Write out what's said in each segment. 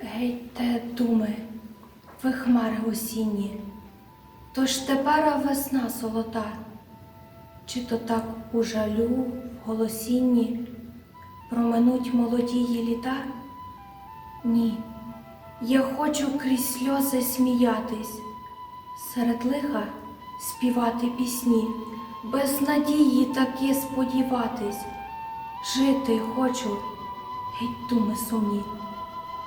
Гейте, думи, ви хмари осінні, ж тепер весна золота, чи то так у жалю, в голосінні проминуть молодії літа? Ні, я хочу крізь сльози сміятись, серед лиха співати пісні, без надії таки сподіватись, жити хочу, геть думи сумні.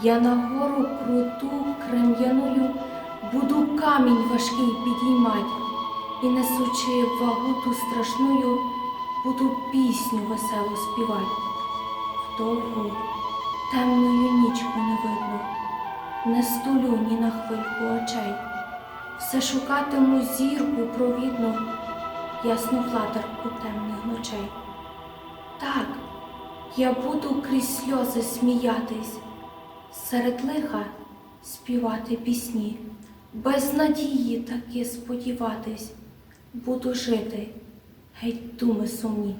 Я на гору круту крем'яною буду камінь важкий підіймать, і несучи вагу ту страшною, буду пісню веселу співать. В довгу темною нічку не видно, не стулю ні на хвильку очей. Все шукатиму зірку провідну, ясну флатерку темних ночей. Так, я буду крізь сльози сміятись, серед лиха співати пісні, без надії таки сподіватись, буду жити, геть думи сумні.